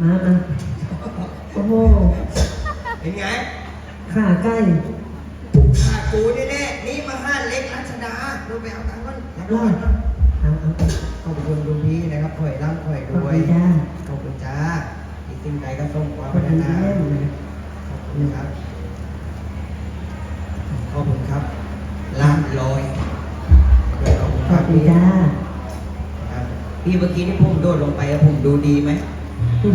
มามาโอ้โหเป็นไงขาใกล้ขากูแน่ๆนี่มาห้าเล็กรัชดาดูไปเอาตังค์ก่อนรับรก่ออนดเอาเอาเอาขอบคุณลุงพี่นะครับข่อยร่ำข่อยขรอบวคุยณจ้าขอบคุณจ้าอีกสิ่งใดก็ส่งความขอบพัคุฒณนาแม่เลยขอบคุณครับ ขอบคุณครับล่ามลอยขอบคุณขคอรับบคุณจ้า ครับพี่เมื่อกี้นี่ผมโดดลงไปอะผมดูดีไหมขอบคุณครับ ไ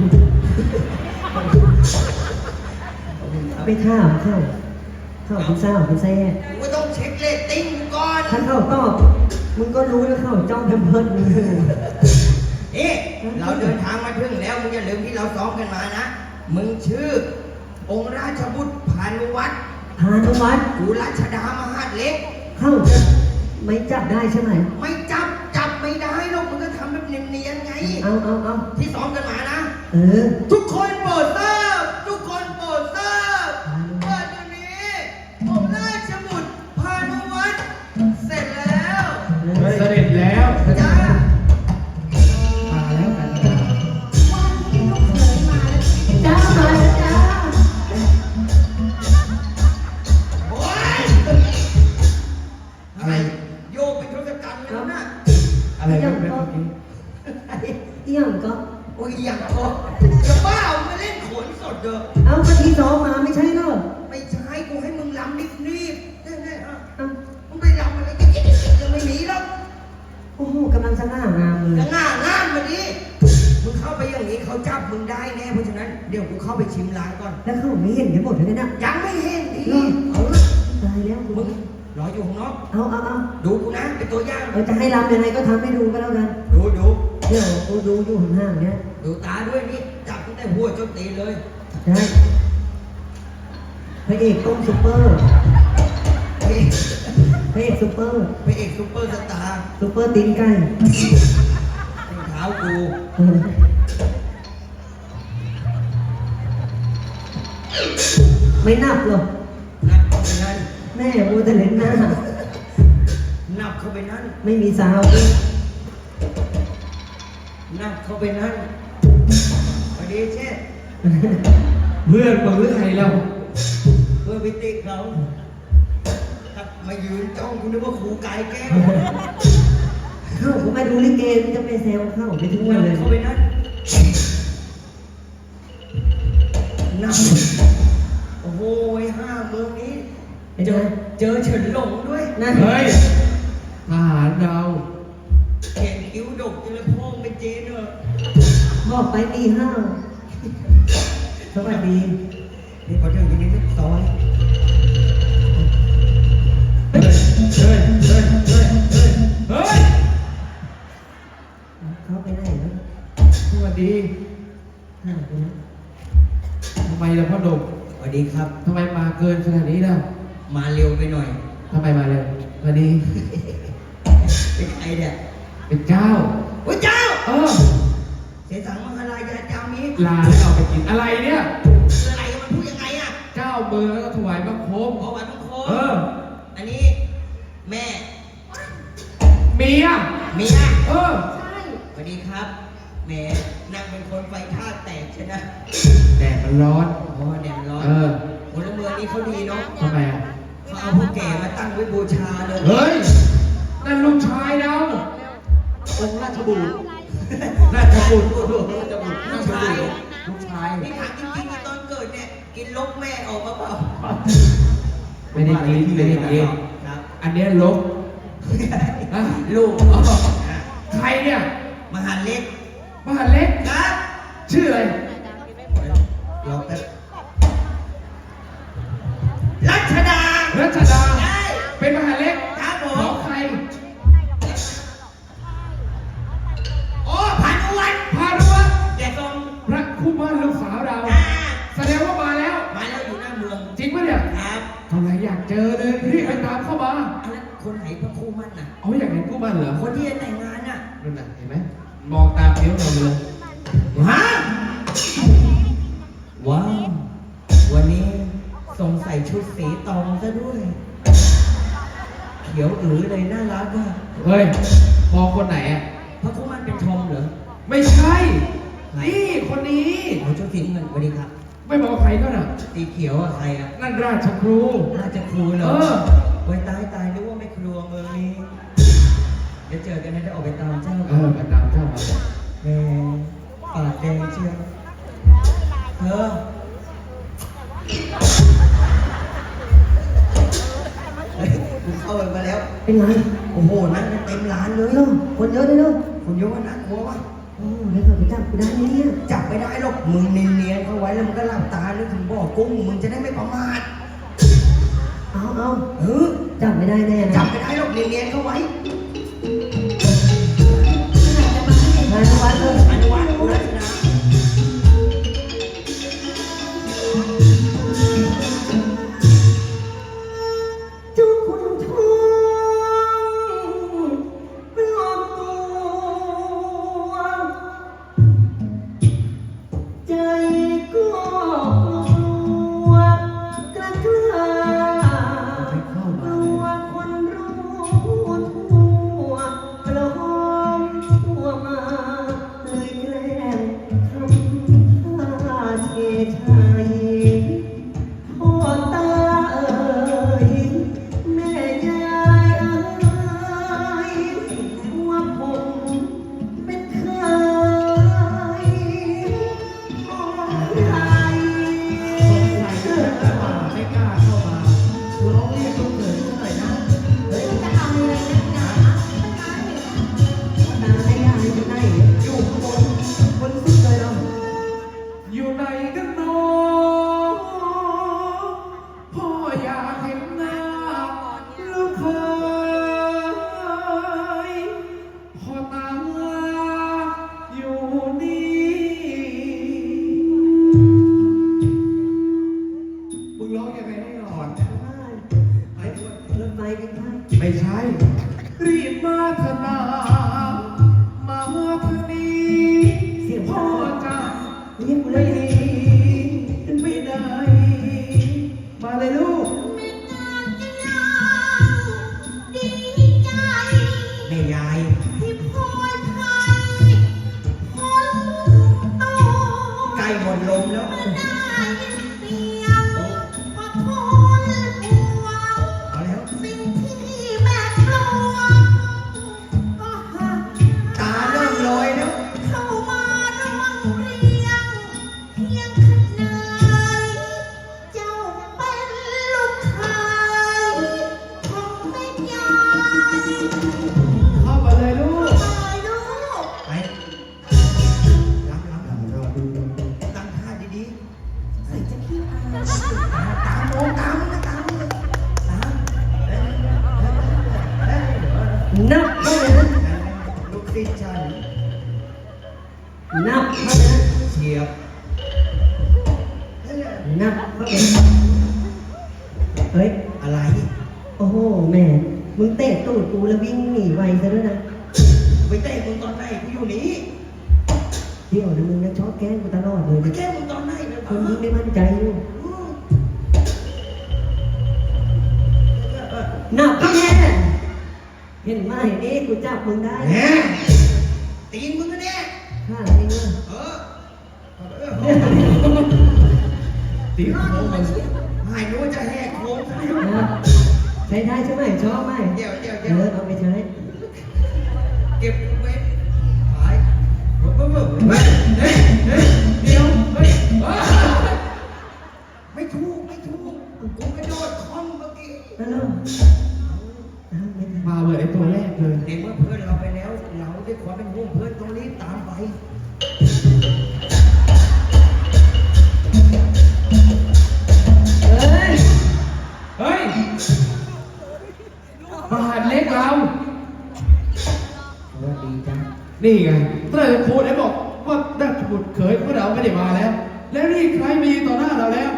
ม่ข้าวเข้าเข้าคุณเศร้าคุณแซ่กูก็ต้องเช็คเรตติ้งกูก่อนถ้าเข้าตอบมึงก็รู้แล้วเข้าจ้องทำเพิ่นมึงเอ๊ะเราเดินทางมาถึงแล้วมึงอย่าลืมที่เราซ้อมกันมานะ มึงชื่อ องค์ราชบุตรพานุวัตรพานุวัฒน์กูรัชดามหาดเล็ก เข้าจะไม่จับได้ใช่ไหมไม่จับจับไม่ได้หรอกมึงก็ทำแบบเนียนๆไง เอาเอาเอาที่ซ้อมกันมานะ เออ ทุกคนโปรดทราบ จะบ้าเอามาเล่นโขนสดเด้อเอากะทิซ้อมมาไม่ใช่เหรอไม่ใช่กูให้มึงลำรีบๆแน่ๆอะเอามึงไปลำอะไรกันยังไม่มีหรอกโอ้โหกำลังสง่างามเลยจะง่างามมาดิมึงเข้าไปอย่างนี้เขาจับมึงได้แน่เพราะฉะนั้นเดี๋ยวกูเข้าไปชิมร้านก่อน แล้วเขาไม่เห็นกันหมดเลยนะยังไม่เห็นดีเหรอเอาละตายแล้วคุมึณงรออยู่ข้างนอกเอาเอาเอาดูกูนะเป็นตัวอย่าง เออจะให้รำยังไงก็ทำให้ดูก็แล้วกัน ดูดู เดี๋ยวกูดูอยู่ห่างๆเนี่ยดูตาด้วยนี่จับตั้งแต่หัวจนตีนเลยได้พระเอกต้มซุปเปอร์พระเอกพระเอกซุปเปอร์พระเอกซุปเปอร์สตาร์ซุปเปอร์ตีนไก่รองเท้ากูเออไม่นับหรอกนับเข้าไปนั่นแม่มูแต่เล่นหน้านับเข้าไปนั่นไม่มีซาวด์ด้วย นับเข้าไปนั่นพอดีเช่เพื่อนมึงหรือไงเราเพื่อพิติเขาครับมายืนจ้องกูนึกว่าครูกายแก้วเข้าผมมาดูลิเกมันจะไปแซวเข้าไปทั่วนับเลยเข้าไปนั่นนับโอ้โหห้าเมืองนี้เป็นเจไงอเจอเฉินหลงด้วยนั่นเฮ้ยทหารเรา จนเนอะบอกไปตีห้าสวัสดีนี่พอถึงที่นี่ก็ซอยเฮ้ยเฮ้ยเฮ้ยเฮ้ยเฮ้ยเฮ้ยเขาไปไหนแล้วสวัสดีห้าไปนะทำไมล่ะพ่อหนุ่มสวัสดีครับ ทำไมมาเกินขนาดนี้ล่ะมาเร็วไปหน่อยทำไมมาเร็วสวัสดี เป็นใครเนี่ยเป็นเจ้าโอ้ยเจ้า เออเสียสังมหาลายาเจ้านี้ลาแล้วเอาไปกินอะไรเนี่ยคืออะไรมันพูดยังไงอะเจ้าเมืองแล้วก็ถวายบังคมขอวันทุกคเออ อันนี้ แม่เมียเมียเออสวัสดีครับแหม่นั่งเป็นคนไฟท่าแตกใช่ไหมแดดมันร้อนอ๋อแดดร้อนเออพลเมืองนี้เขาดีเนาะทำไมอะเขาเอาพวกแก่มาตั้งไว้บูชาเลยเฮ้ยนั่นลูกชายเราองค์ราชบุตร ราชบุตรราชบุตรลูกชายลูกชาย นี่ถามจริงๆว่าตอนเกิดเนี่ย กินลกแม่ออกมาเปล่าไม่ได้กินไม่ได้กินครับอันเนี้ยลบอะลูกอ๋อใครเนี่ย มหาเล็ก มหาเล็กครับชื่ออะไรรอแป๊บรัชดา รัชดาได้เป็นมหาเล็ก ครับทำไมอยากเจอเลยรีบไปตามเข้ามาอันนั้นคนไหนพระครูมั่นน่ะเอาอยากเห็นคู่บ้านเหรอคนที่จะแต่งงานน่ะนั่นน่ะเห็นไหมมองตามเที่ยวเราเลยฮะว้าววันนี้ทรงใส่ชุดสีตองซะด้วย เขียวอือเลยน่ารักอะเฮ้ยมองคนไหนอะพระครูมั่นเป็นทอมเหรอไม่ใช่นี่คนนี้โอ้ชุดสีน้ำเงินสวัสดีครับ ไม่บอกใครก็น่ะ สีเขียวอะใครอะนั่นราชครู น่าจะครูเหรอเออ ไว้ตายตายนึกว่าไม่ครัวเมืองนี้เดี๋ยวเจอกันนะจะออกไปตามเจ้าเออกันตามเจ้ามาแหมปากแดงเชียวเธอเฮ้ยกูเข้าไปมาแล้ว เป็นไงโอ้โห นั่งกันเต็มร้านเลยเนาะคนเยอะเลยเนาะคุณยกว่าน่ากลัววะ โอ้แล้วเราไปจับกูได้ไหมเนี่ยจับไม่ได้หรอกมึงเนียนๆเข้าไว้แล้วมึงก็หลับตาแล้วถึงบอกกุ้งมึงจะได้ไม่ประมาทเอาเอาเออจับไม่ได้แน่นะจับไม่ได้หรอกเนียนๆเข้าไว้งานวัดเลย มึงตอนไหนกูอยู่นี่เดี๋ยวนะมึงนะชอบแกล้งกูตลอดเลยไปแก้มึงตอนไหนเนี่ยคนยิงไม่มั่นใจอยู่อืมนับแม่เห็นไหมนี่กูจับมึงได้แหมตีนมึงนะเนี่ยข้าจริงเลยเออเออตีโค้งมาไม่รู้ว่าจะแหกโค้งซะแล้วนะใช้ได้ใช่ไหมชอบไหมเดี๋ยวเดี๋ยวเอเดี๋ยวอเอาไปใช้เก็บ เดี๋ยวเฮ้ยเอ้ยไม่ถูกไม่ถูกกูกระโดดคอมเมื่อกี้เหรออ้าวไม่ทันมาเบอร์ไอตัวแรกเลยเห็นว่าเพื่อนเราไปแล้วเราด้วยความเป็นห่วงเพื่อนต้องรีบตามไปเอ้ย เฮ้ยมหาดเล็กเรา สวัสดีจ้านี่ไงเต้ยครูได้บอก บุตรเขยพวกเราไม่ได้มาแล้ว แล้วนี่ใครมายืนต่อหน้าเราแล้ว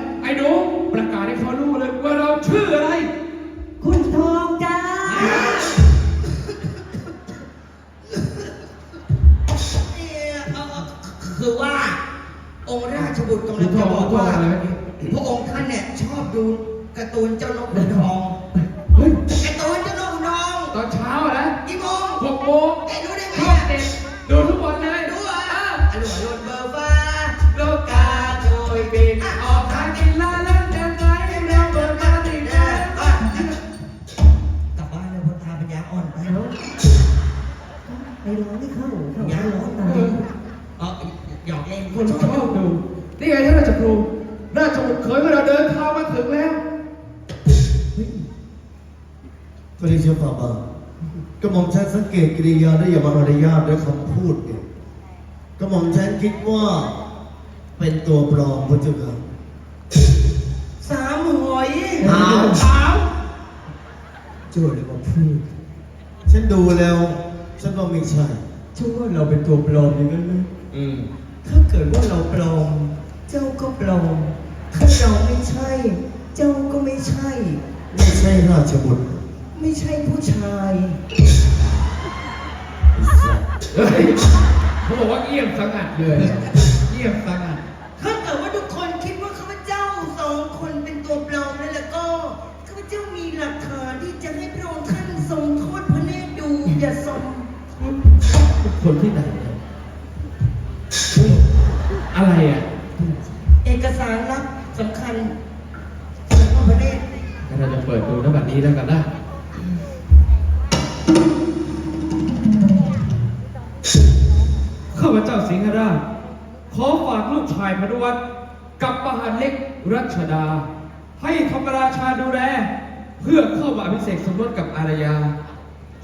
หลดเบอร์ฟ้าโลกาโดยบินออกทากินลาแล้วเดินไปเร็วเบอร์ฟ้าติดกลับบ้านแล้วพตาปัญญาอ่อนไปแล้วไปร้องไม่เข้าเยาร้องตายเอหยอกเล่นคนชอบดูนี่ไงท่านราชครูราชบุตเขยของาเดินทามาถึงแล้วพระเดชพระบาทกระหม่อมฉัสังเกตกิริยาและอย่ามารยาทและคำพูดเนี่ย กระหม่อมฉันคิดว่า เป็นตัวปลอมพระเจ้าค่ะสามหอยอ้าวถามโจ้เลยมาพูดฉันดูแล้ว ฉันว่าไม่ใช่เจ้าว่าเราเป็นตัวปลอมอย่างนั้นไหมอืมถ้าเกิดว่าเราปลอม เจ้าก็ปลอม ถ้าเราไม่ใช่ เจ้าก็ไม่ใช่ ไม่ใช่ราชบุตรไม่ใช่ผู้ชาย เฮ้ย เขาบอกว่าเงียบสงัดเลยเงียบสงัดถ้าเกิดว่าทุกคนคิดว่าข้าพเจ้าสองคนเป็นตัวปลอมนั่นแหละก็ข้าพเจ้ามีหลักฐานที่จะให้พระองค์ท่านทรงโทษพระเนตรดูอย่าทรงคนที่ไหนเนี่ยอะไรอะเอกสารลับสำคัญสำหรับพระเนตรงั้นเราจะเปิดดูนบัดนี้แล้วกันนะ สิงหราช ขอฝากลูกชายพนุวัตรกับมหาเล็กรัชดา ให้ธรรมราชาดูแลเพื่อเข้ามาอภิเศษสมรสกับอารยา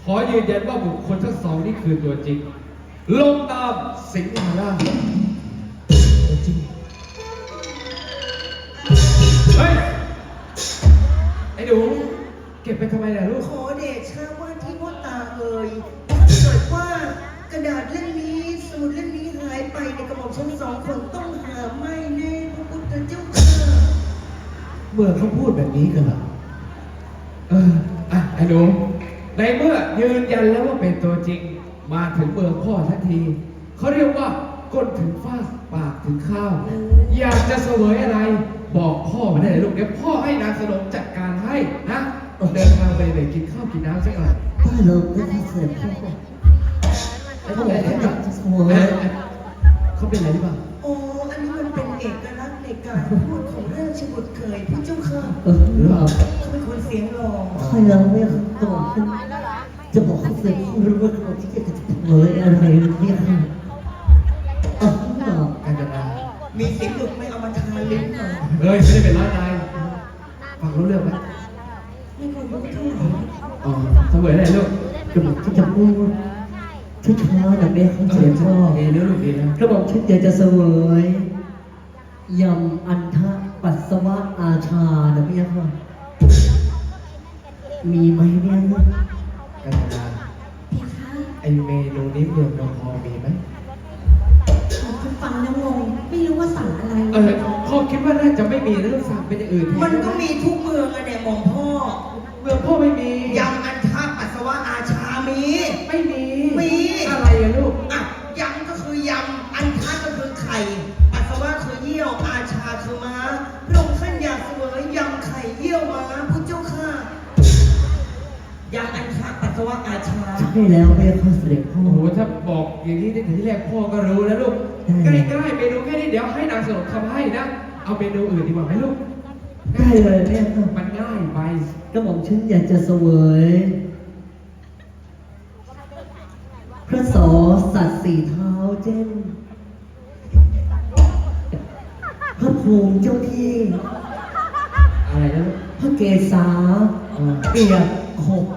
ขอยืนยันว่าบุคคลทั้งสองนี่คือตัวจริง ลงตามสิงหราชจริงเฮ้ยไอ้หนูเก็บไปทำไมล่ะลูก ขอเดชะว่าที่พ่อตาเอ่ยถ้าเกิดว่ากระดาษเล่ม ไปในกระหม่อมชั้นสองคนต้องหาไม่แน่พระพุทธเจ้าค่ะเมื่อเขาพูดแบบนี้กันเหรอเอออะไอ้หนูในเมื่อยืนยันแล้วว่าเป็นตัวจริง มาถึงเมืองพ่อทันที เขาเรียกว่าก้นถึงฟ้าปากถึงข้าว อยากจะเสวยอะไร บอกพ่อมาได้เลยลูกเดี๋ยวพ่อให้นางสนมจัดการให้นะเดินทางไปเลยกินข้าวกินน้ำสักหน่อยได้เลยไม่ได้เสร็จพ่อแล้วเขา เป็นอะไรหรือเปล่าจะสวยเขาเป็นอะไรหรือเปล่าโอ้อันนี้มันเป็นเอกลักษณ์ในการพูดของราชบุตรเคยพระเจ้าค่ะเออหรือเปล่าเขาเป็นคนเสียงหล่อใครเราไม่เคยตอบฉันจะบอกเขาเสร็จเขารู้ว่าเขาที่จะเผยอะไรเนี่ยเออหรือเปล่าการจนามีเสียงหลุดไม่เอามาทาลิ้นหน่อยเฮ้ยไม่ได้เป็นร้อยนายฟังรู้เรื่องไหมไม่ควรรู้เท่าไหร่อ๋อเสวยอะไรลูกกระบอกที่จะพูด ช้าๆนะแม่เขาเสียชอบดีนะลูกดีนะกระบอกฉันอยากจะเสวยยำอันทะปัสสาวะอาชานะพี่ค่ะมีไหมเนี่ยการจนาเพียงคะไอเมนูนี้เมืองนองพอมีไหมคุณฟังแล้วงงไม่รู้ว่าสั่งอะไร เออพ่อคิดว่าน่าจะไม่มีนะลูกสั่งเป็นอย่างอื่นแทมันก็มีทุกเมืองอะเนี่ยหมองพ่อ แล้วแม่เขาเสด็จพ่อ โอ้โหถ้าบอกอย่างนี้ตั้งแต่ที่แรกพ่อก็รู้แล้วลูกได้ใกล้ๆเมนูแค่นี้เดี๋ยวให้นางสนมทำให้นะ เอาเมนูอื่นดีกว่าไหมลูกได้เลยแม่ค่ะมันง่ายไปกระหม่อมฉันอยากจะเสวย พระโสสัตว์สีเท้าเจ้น พระภูมิเจ้าที่ อะไรนะลูก พระเกศาอ๋อเปียกขบฮะ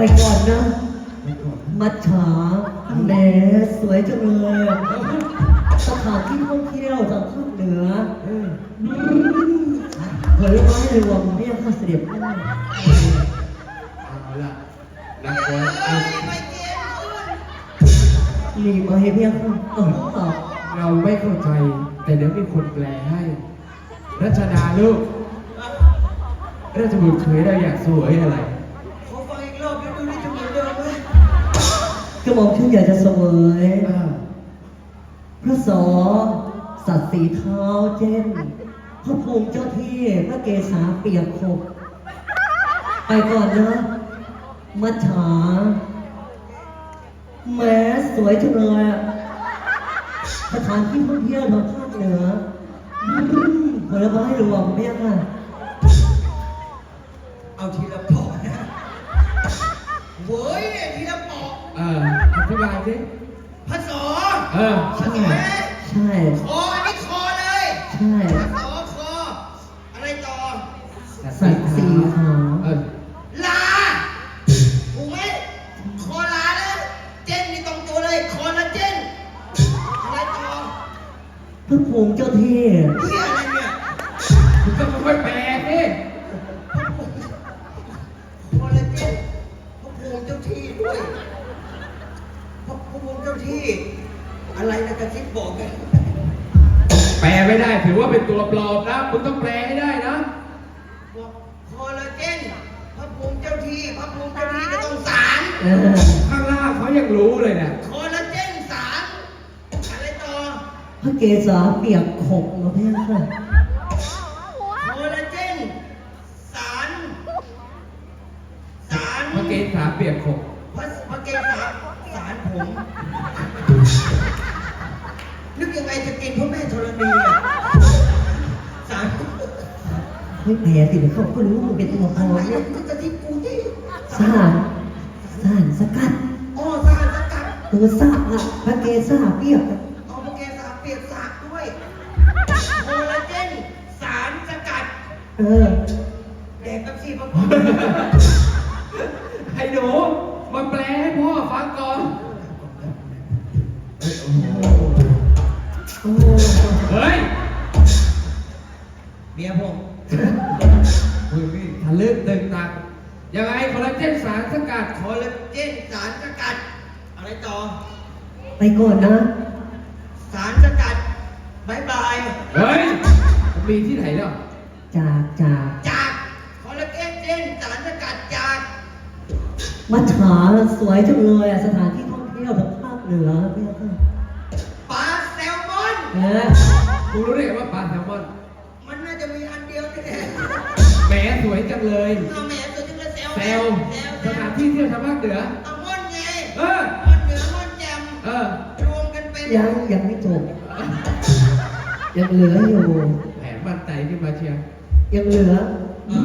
ไปก่อนนะไม่ก่อน มัจฉาแหมสวยจังเลยอะสถานที่ท่องเที่ยวทางภาคเหนือเออผลไม้รวมเรียกข้าเสด็จพ่อเอาละนักบอลเอามีไหมเรียกข้าเออตอบเราไม่เข้าใจ แต่เดี๋ยวมีคนแปลให้ รัชดาลูก ราชบุตรเคยได้อยากสวยอะไร ระหม่อมฉันอยากจะเสวยอ่าพระสอสัตว์สีเท้าเช่นพระภูมิเจ้าที่พระเกศาเปียกขบไปก่อนนะมัจฉาแหมสวยจังเลยอะสถานที่ท่องเที่ยวทางภาคเหนืออืมผลไม้รวมเนี่ยค่ะเอาทีละปอกนะเว้ย เนี่ยทีละปอกเอ่ออธิบายสิพระสอเออสสอยใช่ คออันนี้คอเลยใช่สอคอ อะไรต่อ สัตว์สีขาวเออลาถูกไหมคอลาเลยเจนนี่ตรงตัวเลย คอลาเจนอะไรต่อ พระภูมิเจ้าที่ เฮีย เกศาเปียกขบมาเพื่อนค่ะคอลลาเจนสารสารเมื่อกี้สามเปียกขบพระพระเกศาสารผมนึกยังไงจะกินพระแม่ธรณีอะสารไม่แพ้สิเดี๋ยวเขาก็รู้ว่ามันเป็นตัวปลออะไรมเนี่ยก็จะที่กูที่สาร สารสกัดอ๋อสารสกัดตัวสาอะพระเกศาเปียกเอาพระ เออแดกกับซีพระพรไอ้หนูมาแปลให้พ่อฟังก่อน โอ้โหเฮ้ยเมียผมมึงนี่ทะลึ่งตึงตังยังไงคอลลาเจนสารสกัดคอลลาเจนสารสกัด อะไรต่อ ไปก่อนนะ สารสกัดบายบาย เฮ้ยมันมีที่ไหนเนาะ จากจากจากคอลลาเจนเจนสารสกัดจากมัจฉาสวยจังเลยอะสถานที่ท่องเที่ยวทางภาคเหนือเพื่อนค่ะปลาแซลมอนเออกูรู้ได้ไงว่าปลาแซลมอนมันน่าจะมีอันเดียวนี่แหละแหมสวยจังเลยเอาแหมตัวจึงจะแซลแซลแซลสถานที่เที่ยวทางภาคเหนือ เอาม่อนไงเออ ม่อนเหนือม่อนแจมเออรวมกันเป็นยังยังไม่จบยังเหลืออยู่ แหมมั่นใจขึ้นมาเชียร์ ยังเหลืออื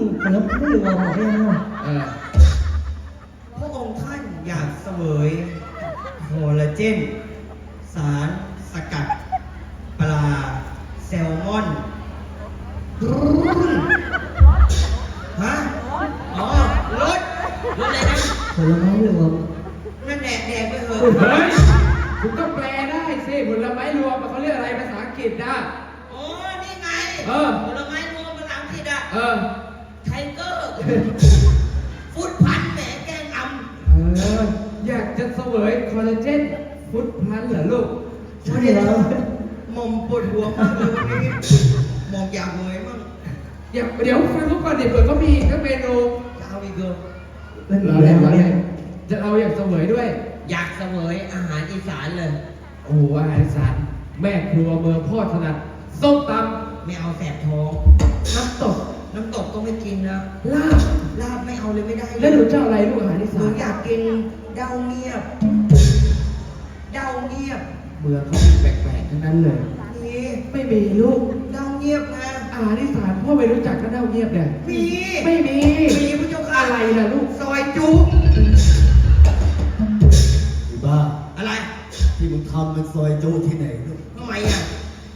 มผลไม่เหลืองเพื่อนค่ะเออพระองค์ท่านอยากเสวยคอลลาเจน สาร เดี๋ยวเดี๋ยวฟังเขาก่อนเดี๋ยวเผื่อเขามีก็เมนูจะเอาอีกเกินไม่มีเราแล้เล่นวเราเนี่เล่ยนจะเอาอยากเสวยด้วย อยากเสวยอาหารอีสานเลยโอ้โหอาหารอีสานแม่ครัวเมืองพ่อถนัดส้มตไม่เอาแสบท้องำน้ำตกน้ำตกก็ไม่กินนะลาบลาบไม่เอาเลยไม่ได้แล้วหนูเจ้าอะไรลูกอาหารอีหสานูนอยากกินเดาเงียบ เดาเงียบเมืองเขามีแปลกๆทั้งนั้นเลยนี่ไม่มีลูกเดาเงียบนะ อาหารอีสานพ่อไม่รู้จักก็เน่าเงียบเนี่ยมี ไม่มี มีพระเจ้าค่ะอะไรล่ะลูก ซอยจุไอ้บ้า อะไรที่มึงทำเป็นซอยจูที่ไหนลูกทำไมอะ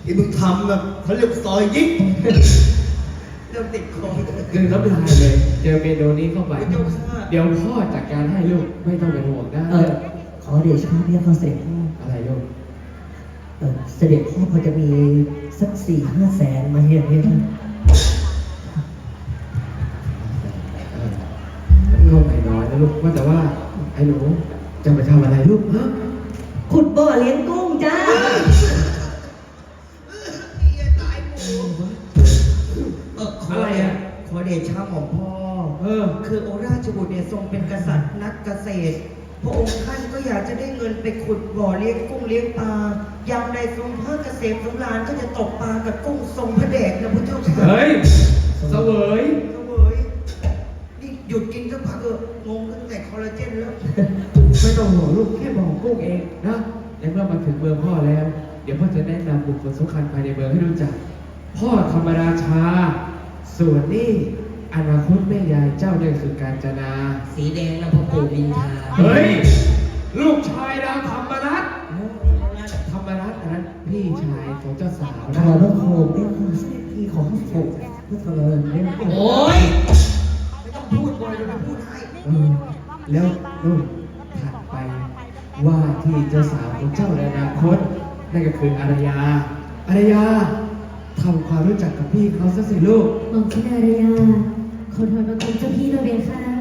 ที่มึงทำแบบเขาเรียกซอยยิกเริ่มติดคอคือน้ำลายเลย เจอเมนูนี้เข้าไปพระเจ้าค่ะเดี๋ยวพ่อจัดการให้ลูกไม่ต้องเป็นห่วงนะเออขอเดชะเรียกเขาเสด็จพ่ออะไรลูก เออเสด็จพ่อพอจะมีสักสี่ห้าแสนมาเฮียเฮียค่ะเออมันก็ไม่น้อยนะลูกว่าแต่ว่าไอ้หนูจะไปทำอะไรลูกฮะขุดบ่อเลี้ยงกุ้งจ้าเฮียตายหมูเออขออะไรอะขอเดชะหม่อมพ่อ เออ คือองค์ราชบุตรเนี่ยทรงเป็นกษัตริย์นักเกษตร พระองค์ท่านก็อยากจะได้เงินไปขุดบ่อเลี้ยงกุ้งเลี้ยงปลายามใดทรงพระเกษตรสำราญก็จะตกปลากับกุ้งทรงพระเดชนะพระเจ้าค่ะเฮ้ยเสวยเว้ยนี่หยุดกินสักพักเอองงตั้งแต่คอลลาเจนแล้ว ไม่ต้องห่วงลูกแค่บอกกุ้งเองนะในเมื่อมาถึงเมืองพ่อแล้ว เดี๋ยวพ่อจะแนะนำบุคคลสำคัญภายในเมืองให้รู้จัก พ่อธรรมราชา ส่วนนี่ อนาคตแม่ยายเจ้าเนี่ยคือการจนา สีแดงนะพ่อปู่บินทาเฮ้ย ลูกชายดาวธรรมรัตน์เพี่ชายของเจ้าสาวขนะอพระโคมเนี่ยค่ะเสด็จพี่ขอพระโคมพระเจริญเนี่ยโอ้ยไม่ต้องพูดบ่อยเลยพูดให้เออแล้วนู่นถัดไปว่าที่เจ้าสาวของเจ้าในอนาคตนั่นก็คืออารยา อารยาทำความรู้จักกับพี่เขาซะสิลูกหม่อมชิดารยา ขอโทษมาคุณเจ้าพี่เราเบียค่ะ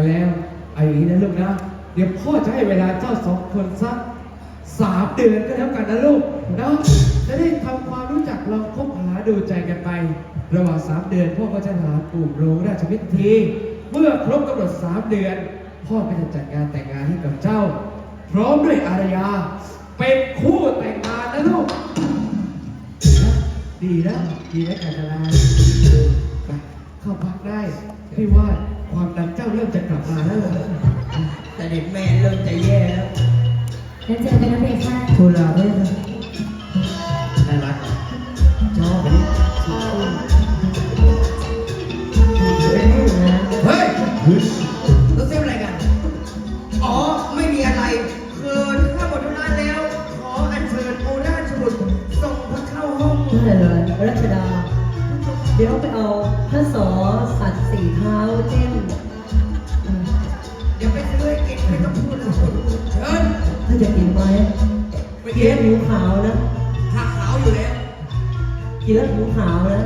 กันแล้วเอาอย่างนี้นะลูกนะ เดี๋ยวพ่อจะให้เวลาเจ้าสองคนสักสามเดือนก็แล้วกันนะลูกนะจะได้ทำความรู้จักลองคบหาดูใจกันไป ระหว่างสามเดือนพ่อก็จะหาปุ่มโรงราชพิธีเมื่อครบกำหนดสามเดือน พ่อก็จะจัดงานแต่งงานให้กับเจ้า พร้อมด้วยอารยา เป็นคู่แต่งงานนะลูก ดีนะดีนะการตลาดไปเข้าพักได้พี่ว่า ความดันเจ้าเริ่มจะกลับมาแล้วเหรอแต่เด็กแม่เริ่มจะแย่แล้วแล้วเจอกันนะเบียค่ะทูลาไว้ค่ะน่ารักชอบเป็นนี่นะเฮ้ยเฮ้ยเราเซฟอะไรกัน อ๋อ ไม่มีอะไรคือถ้าหมดธุระแล้ว ขออัญเชิญโอราชบุตรส่งพระเข้าห้องได้เลยรัชดา เดี๋ยวไปเอาพระสอสัตว์สี่เท้าเจ้ จะกินไหมไปเกีกิ๊ยนวผิวขาวนะผักขาวอยู่แล้วเกี๊ยวผิวขาวนะ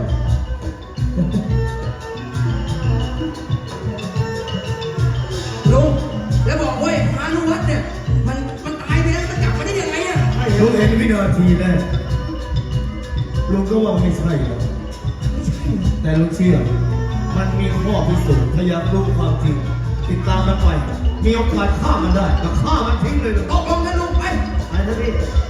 ลุงแล้วบอกเว้ยพานุวัฒน์เนี่ย มันมันตายไปแล้วมันกลับมาได้ยังไงอะให้รู้เห็นวินาทีแรกลุงก็ว่าไม่ใช่หรอกแต่ลุงเชื่อ มันมีข้อพิสูจน์ถ้าอยากรู้ความจริง ติดตามมันไปมีโอกาสฆ่ามันได้ก็ฆ่ามันทิ้งเลยลูกตกลง elevator.